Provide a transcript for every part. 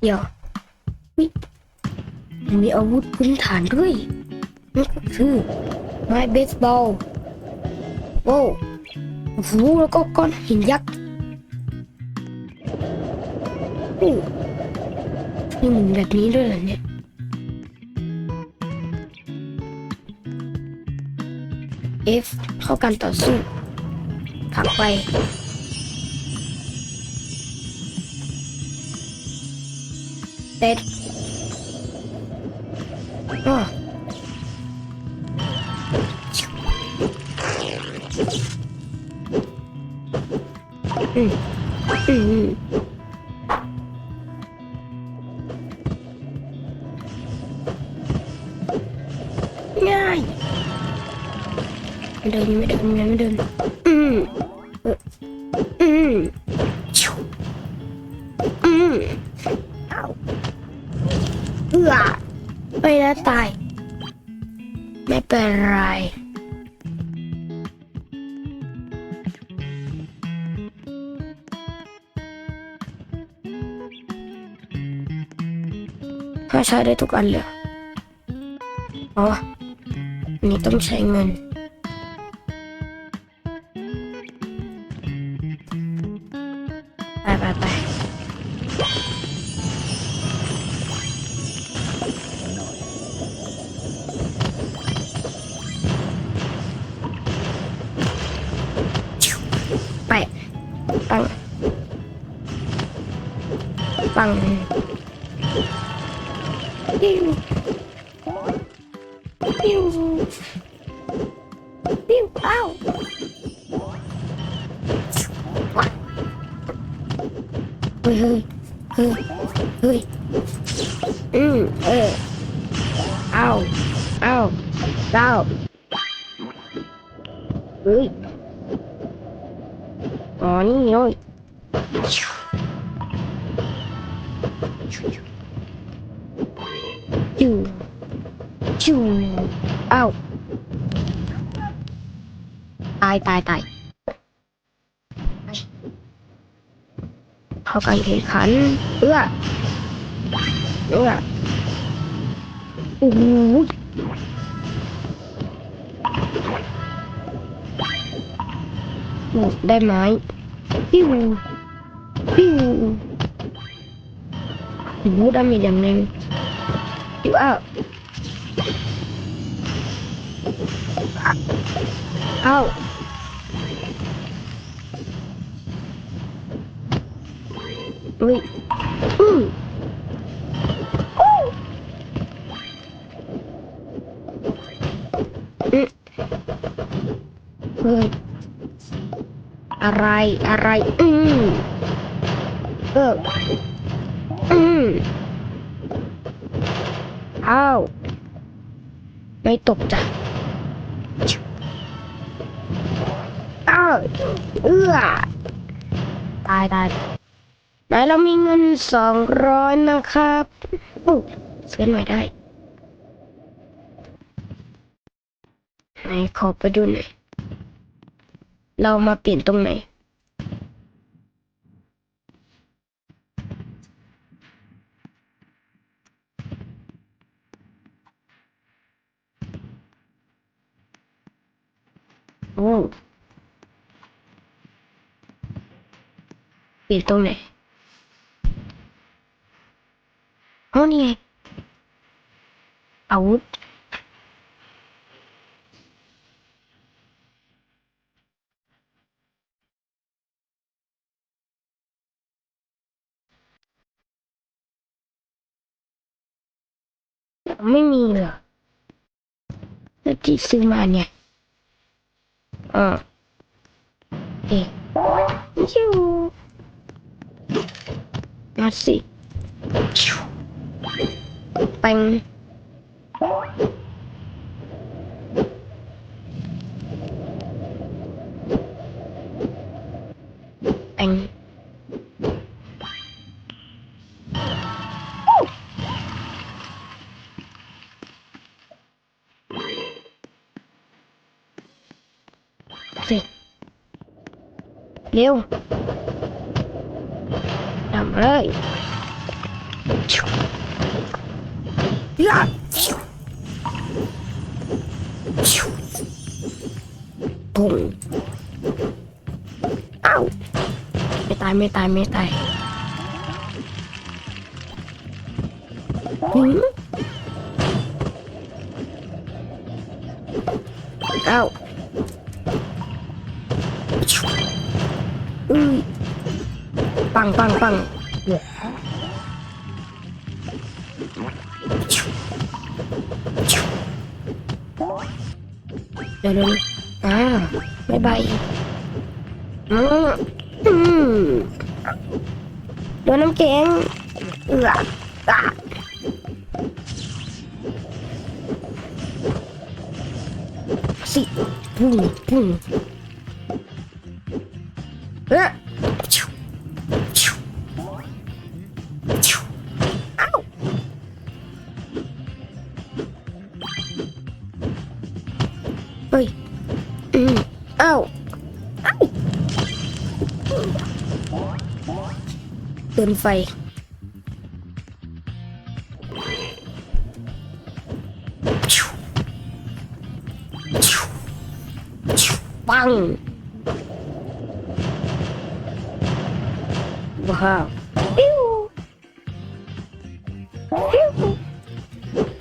เดี๋ยวมันมีอาวุธพื้นฐานด้วยนั่นก็คือไม้เบสบอลโอ้โหแล้วก็ก้อนหินยักษ์โอ้นี่มันแบบนี้ด้วยเหรอเนี่ย F เข้าการต่อสู้ผักไป Dead. Oh. Mm. Mm. Ngay. Mày đừng, mày đừng, mày đừng. Right. Tại sao đây thuốc ăn được Ồ, Nhìn tấm xanh mình. Ai bà tay ปังปิ้วปิ้วปิ้วอ้าวเฮ้ยเฮ้ยเฮ้ยอืมเอออ้าวอ้าวอ้าวเฮ้ยอ๋อนี่โอ้ย จูจูอ้าวตายตายตายเข้าการแข่งขันเอื้อเอื้อโอ้โหได้ไหมปิ้วปิ้ว โอ้โหดามจอย่างหนึ่ง You out. Out. Wait. Ooh. Ooh. Mm. เฮ้ยอะไร อะไร อืมเออ อืมอ้าว ไม่ตกจ้ะอ้าวเอื้อ ตายตายไหนเรามีเงินสองร้อยนะครับโอ้ซื้อหน่อยได้ ไหนขอไปดูหน่อย เรามาเปลี่ยนตรงไหน เปลี่ยนตรงไหนอ๋อนี่ไงอาวุธไม่มีเหรอแล้วที่ซื้อมาเนี่ยอ่าเอ๊ะชิ nó xị Banh Anh Liêu เร็วทำเลยยาปุ่งเอ้าไม่ตายไม่ตายไม่ตายหืมเอ้าอุ้ยปังปังปัง ดี๋ยวเดี๋ยวอ่าบายบายอืมอืมโดนน้ำแข็งเอืออะสิพุ่งพุ่งเอ๊ะ นไฟ ชิวชิวชิวปัง ว้าวปิ้วปิ้ว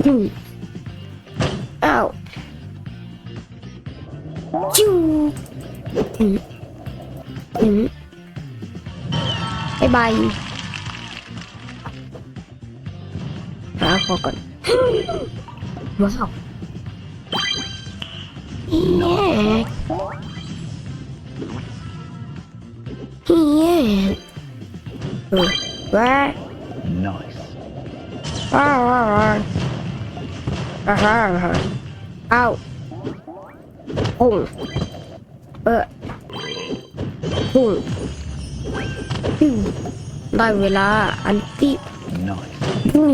อืมอ้าวจิ้วอืมอืมบายบาย พอก่อนว้าวเฮียเฮียเออว้า Nice. อ้าวอ้าวอ้าวอ้าวอ้าวอ้าวพุ่งเออพุ่งปิ้วได้เวลาอันติ Nice. ปุ้ง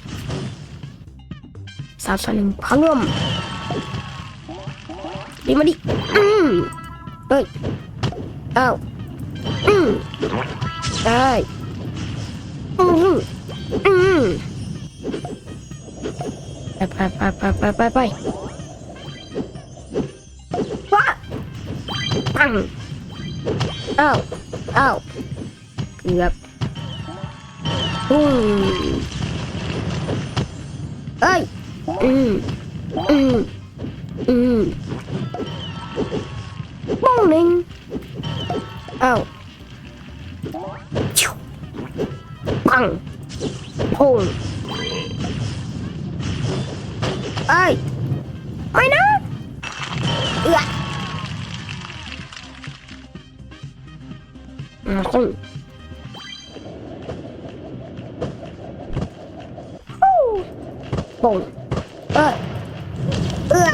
ามสองหนึ่งพังลมดีมาดิอืมเอ้ยเอ้าอืมได้อืมอืมไปไปไปไปไปไปไปว้าปังเอ้าเอ้าเกือบอืมเอ้ยอืมอืมอืมป้องหนึ่งเอ้าชิวปังพุ่งเอ้ย Mm, mm, mm. Morning. Oh. Bang. Hole. Hey. I know. Yeah. Oh. Boom. เอื้อ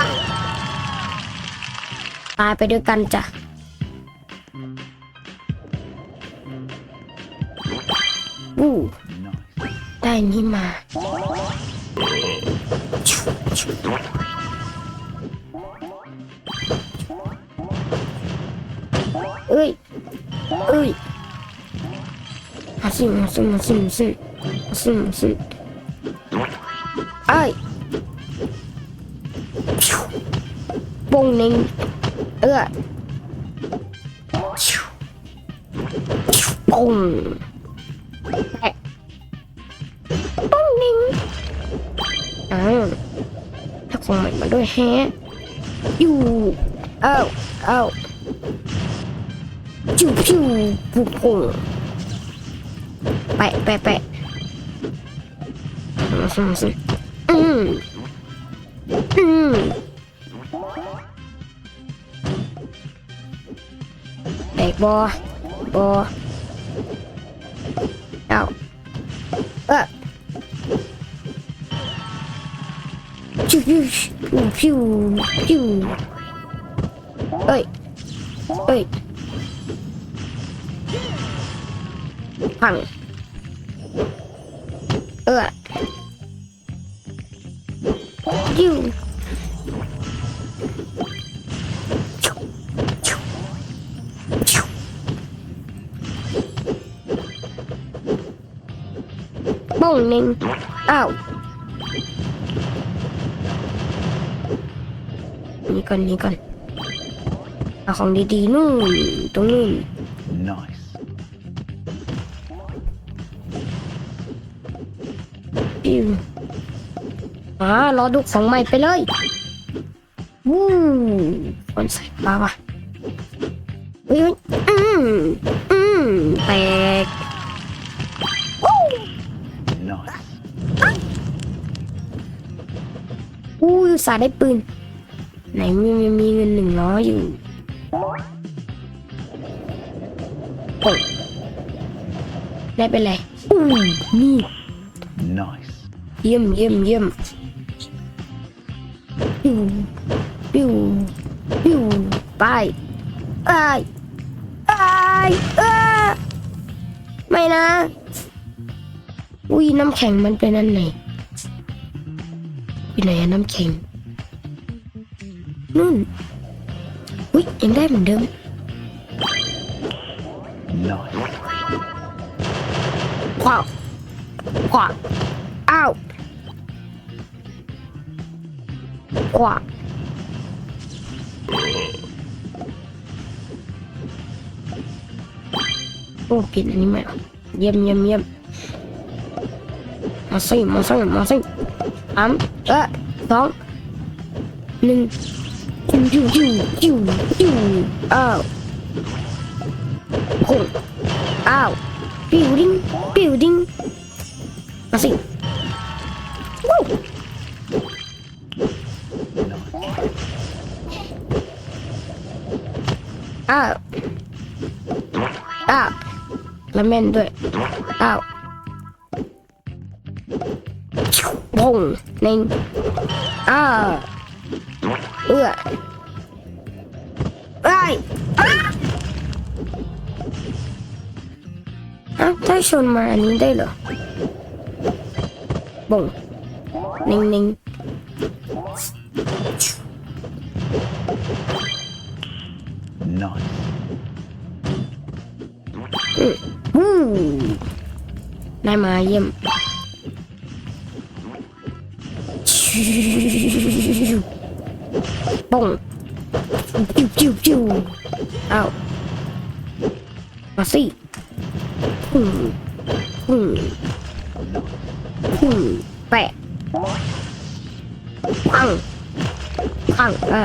ตายไปด้วยกันจ้ะอู้ได้นี่มาเอ้ยเอ้ยมาสิมาสิมาสิมาสิมาสิมาสิ งหนึ่งเออปุ้งแปปุ้งหนึ่งอ้าวถ้าคงใหม่มาด้วยแฮะอยู่เอ้าเอ้าจิวพิวปุ้งปุ้งแปะแปะแปะมาสิมาสิอืมอืม บอบอเอาเออ ชิวชิวชิวชิวเอ้ยเอ้ยพังเออชิ บ้องหนึ่งอ้าวนี่ก่อนนี่ก่อนเอาของดีๆนู่นตรงนู่น Nice. ปิ้วอ่ารอดูของใหม่ไปเลยวู้คนใส่ปลาว่ะเฮ้ยเฮ้ยอืมอืมแตก อู้ยอุตสาห์ได้ปืน ไหนมีมีมีเงินหนึ่งร้อยอยู่โอ้ยได้เป็นไรอู้นี่ Nice. เยี่ยมเยี่ยมเยี่ยมปิ้วปิ้วปิ้วไปไอ้ไอ้เออไม่นะ อุ้ยน้ำแข็งมันเป็นอันไหน เป็นไหนอะน้ำแข็งนู่นอุ้ยยังได้เหมือนเดิมขวาขวาอ้าวขวาโอ้ผิดอันนี้ไหมเยี่ยมเยี่ยมเยี่ยมมาสิมาสิมาสิ ấm. Ớ tóm lưng ờ. Khủng. Ao. Building building. Nó xịt out out là men rồi. Out Brung, lên. À. Ừa. Ai. À. Ha, tay schon mal an đây rồi. Bùng. Ninh ninh. Nice. Ừ. Này mà dâm. ป้อไอ้ยอ้าอ้าวถ้าชนมาอันนี้ได้เหรอบ่งหนึ่งหนึ่ง Nice. วู้ได้มาเยี่ยมป่งจิ้วจิ้วจิ้วเอามาสิพุ่งพุ่งพุ่งแปะพังพังอะ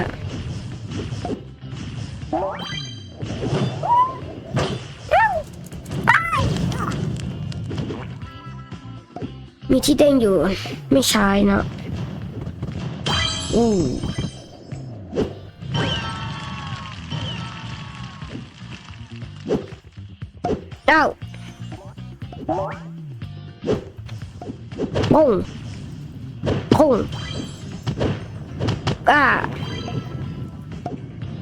มีที่เด้งอยู่ไม่ใช้นะ อู้เอ้าปุ้งปุ้งก้า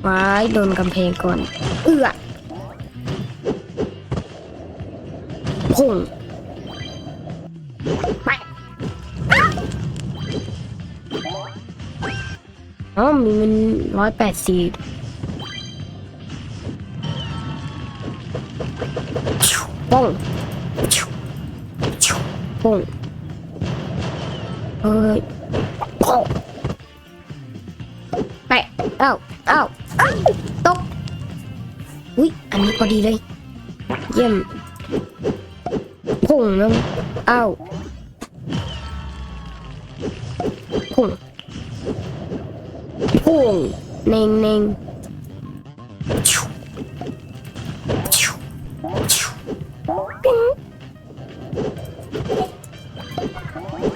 ไว้โดนกำแพงก่อน เอื้อพุ่ง อ๋อมีมันร้อยแปดสิบปุ้งปุ้งเฮ้ยปุ้งไปเอ้าเอ้าเอ้าตก อุ้ย อันนี้พอดีเลย เยี่ยมพุ่งนึงเอ้า Pum. Neng, neng. Ping.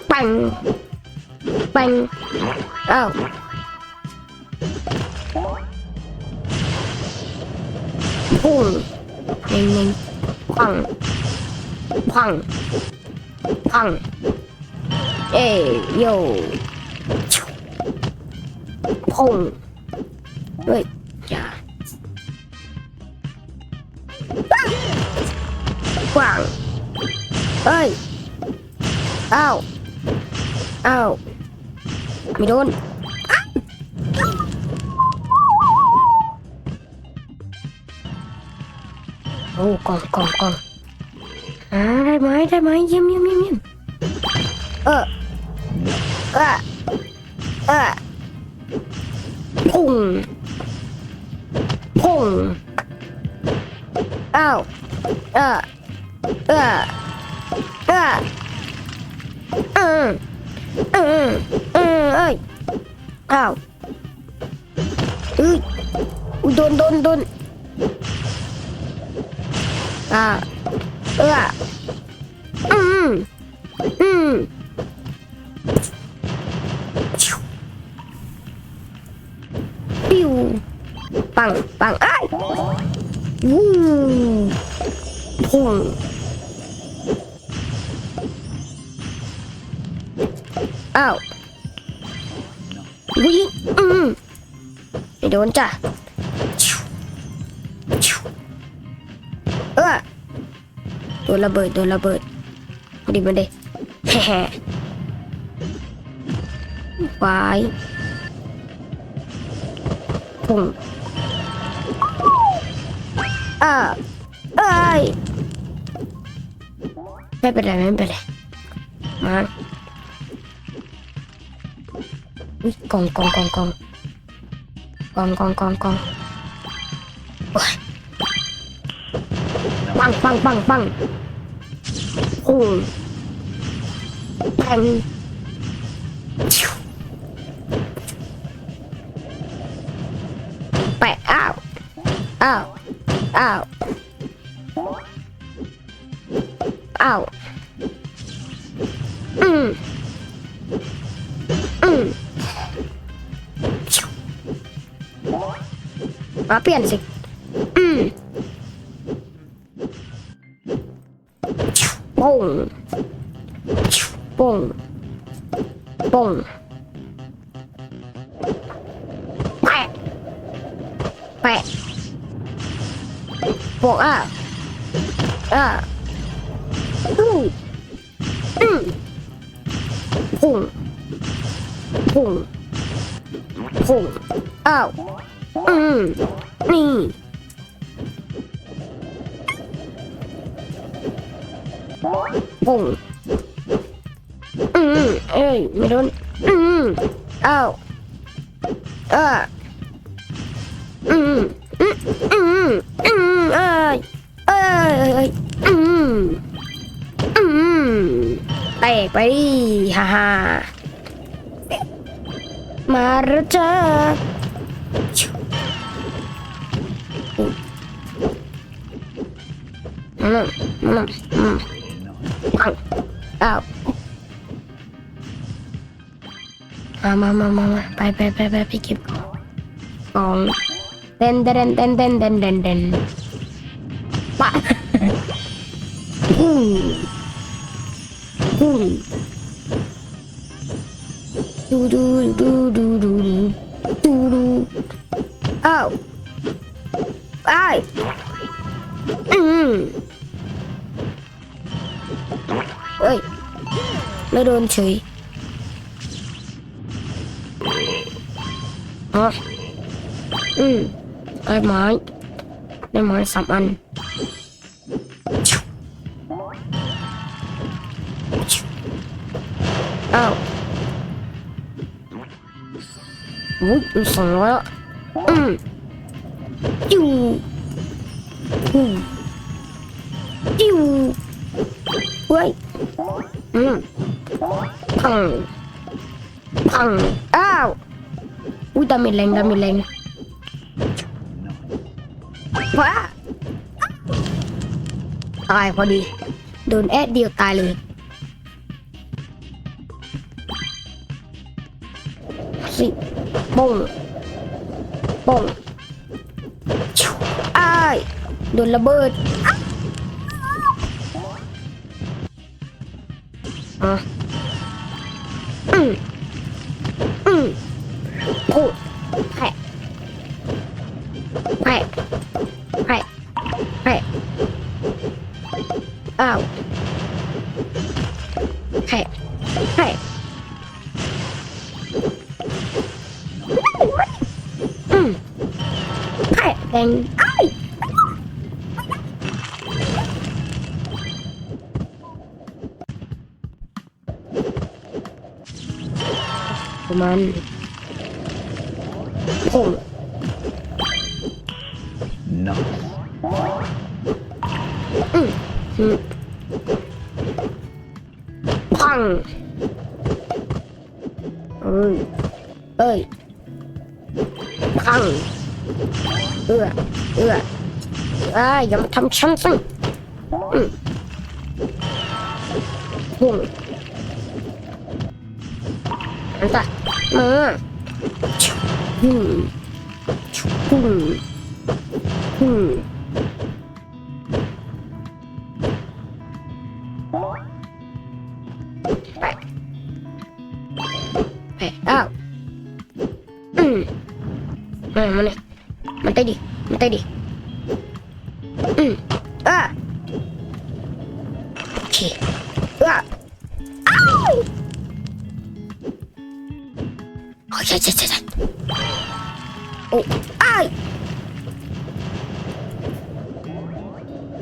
Bang. Bang. Oh. Pum. ninh, neng. Bang. Bang. Bang. Hey, yo. พงเฮ้ยอย่ากว่างเอ้ยอ้าวอ้าวไม่โดนโอ้กลองกลองกลองอ่าได้ไหมได้ไหมเยี่ยมเยี่ยมเยี่ยมเยี่ยมเออเออเออ พุ่งพุ่งอ้าว เออ เออ เออเออเออเออเอ้ยอ้าวเอ้ยอุ๊ยโดนโดนโดนอ่าเอออืมอืม ปังปังอ้ยวู้พุ่งอ้าววิ่งอืมไม่โดนจ้ะชิวชิวเออโดนระเบิดโดนระเบิดมาดิมาดิแฮ่ๆวายพุ่ง อ่าเอ้ยไม่เป็นไรไม่เป็นไรมาอุ๊ยกองกองกองกองกองกองกองกองโอ้ยปังปังปังปังโอ้ยปังแปะอ้าวอ้าว Ow. Ow. Hmm. Hmm. Apa yang sih? Mm. Boom. Boom. Boom. Quack. Quack. Bỏ à. À. Ừ. Ừ. Hùng Hùng Hùng Ao. Ừ. Nì. Hùng Ừ. Ê, Mày đón. Ừ. Ao. À. Ừ. Ừ. Ừ. ừ. Mm, ay. Ay. Mm. Mm. Baik, baik. Haha. Marcha. Mm, mm, mm. Ow. Mama, mama, mama. Bye, bye, bye, bye. Pick it. Um. Ten ten ten ten ten ten ten. Pa. Boom. Boom. du du du du du do do do. Oh. Ai. Ừ. Ôi. Nó đồn chửi. Ờ. Hả? Ừ lấy mới, lấy mới sắm anh. Oh Ui, em sợ rồi á Ừ. Chiu Ừ Chiu Ui Ừ. Thằng. Thằng. Ow Ui, dami lên, dami lên ว้าตายพอดี โดนแอดเดียวตายเลย สิป้งป้งอ้ายโดนระเบิดอะ ประมาณโอ้ Nice. อืมพังเอ้ยเอ้ยพังเอื้อเอื้อเอ้ยอย่ามาทำฉันสิอืมพุ่งอันตะ Okay. chết chết chết chết Ồ, ai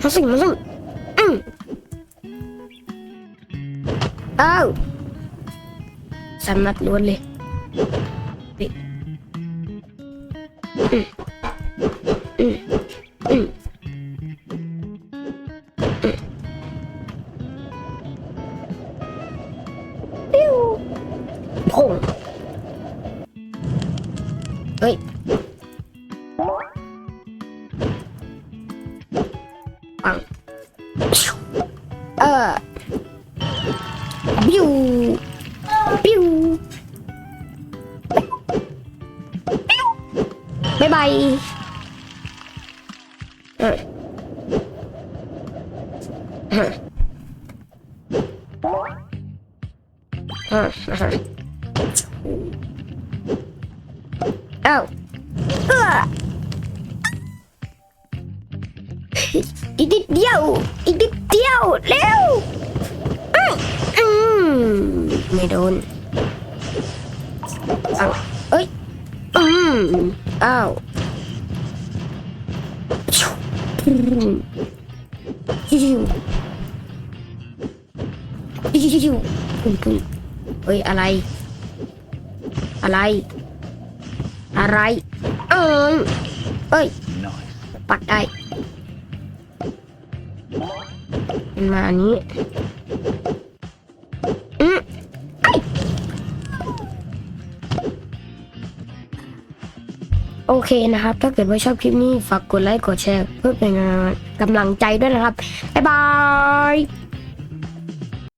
Hazım hazım ừ. Oh Săn mặt luôn đi Đi ừ. Ừ. Ừ. Ừ. Phùng เอ้ย ไม่โดนอ้าเอ้ย อืมอ้าวอืมยิวยิวปุ่มปุ่มเฮ้ย อะไร อะไร อะไร เอ้ยเอ้ย ปัดได้มันมาอันนี้ โอเคนะครับ ถ้าเกิดว่าชอบคลิปนี้ฝากกดไลค์กดแชร์ เพื่อเป็นกำลังใจด้วยนะครับ บ๊ายบาย